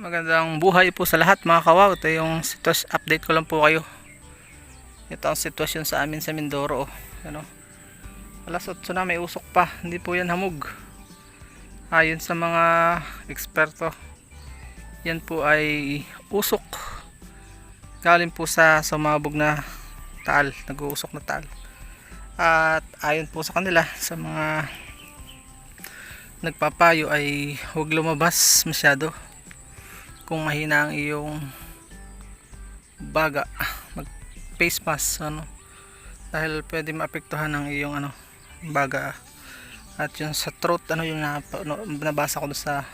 Magandang buhay po sa lahat mga kawaw. Ito yung sitwasyon, update ko lang po kayo. Ito ang sitwasyon sa amin sa Mindoro. Oh. Ano? Alas 8 na may usok pa. Hindi po yan hamog. Ayon sa mga eksperto, yan po ay usok. Galing po sa sumabog na taal. Nag-uusok na taal. At ayon po sa kanila, sa mga nagpapayo ay huwag lumabas masyado kung mahina ang iyong baga mag face mask ano. Dahil pwede maapektuhan ng iyong ano baga. At yung sa throat ano yung napa- no, nabasa ko sa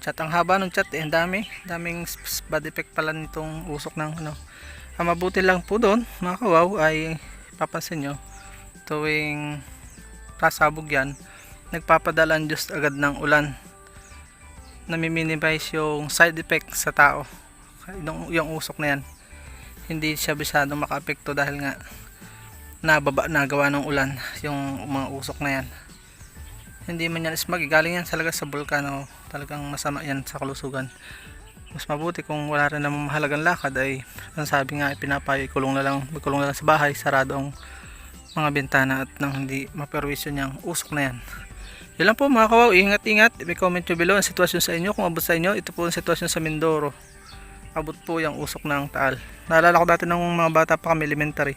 chat. Ang haba ng chat eh dami. Daming bad effect pala nitong usok ng ano. Ang mabuti lang po doon mga kawaw ay papansin nyo tuwing kasabog yan nagpapadala ang Diyos agad ng ulan nami-minimize yung side effect sa tao. Yung, yung usok na yan. Hindi siya bisyadong makaapekto dahil nga nababa na gawa ng ulan yung mga usok na yan. Hindi man yan smog galing yan talaga sa bulkano talagang masama yan sa kalusugan. Mas mabuti kung wala rin namang mahalagang lakad ay ang sabi nga pinapayo kulong na lang magkulong na lang sa bahay sarado ang mga bintana at nang hindi maperwisyo niyang usok na yan yun lang po mga kawaw, ingat-ingat. May comment nyo below ang sitwasyon sa inyo. Kung abot sa inyo, ito po ang sitwasyon sa Mindoro. Abot po yung usok ng taal. Naalala ko dati ng mga bata pa kami elementary.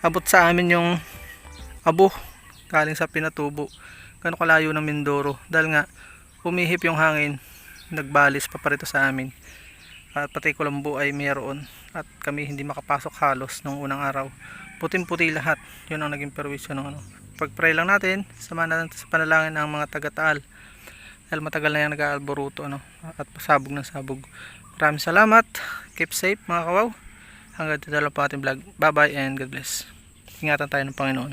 Abot sa amin yung abo galing sa Pinatubo. Gano'ng kalayo ng Mindoro. Dahil nga, umihip yung hangin. Nagbalis pa parito sa amin. At pati Kulambo ay mayroon. At kami hindi makapasok halos nung unang araw. Puting-puti lahat. Yun ang naging perwisyo ng ano pag-pray lang natin, samahan natin sa panalangin ng mga taga-taal. Dahil matagal na yan nag-aalboruto ano, at pasabog ng sabog. Maraming salamat. Keep safe mga kawaw. Hanggang dito lang ating vlog. Bye bye and God bless. Ingatan tayo ng Panginoon.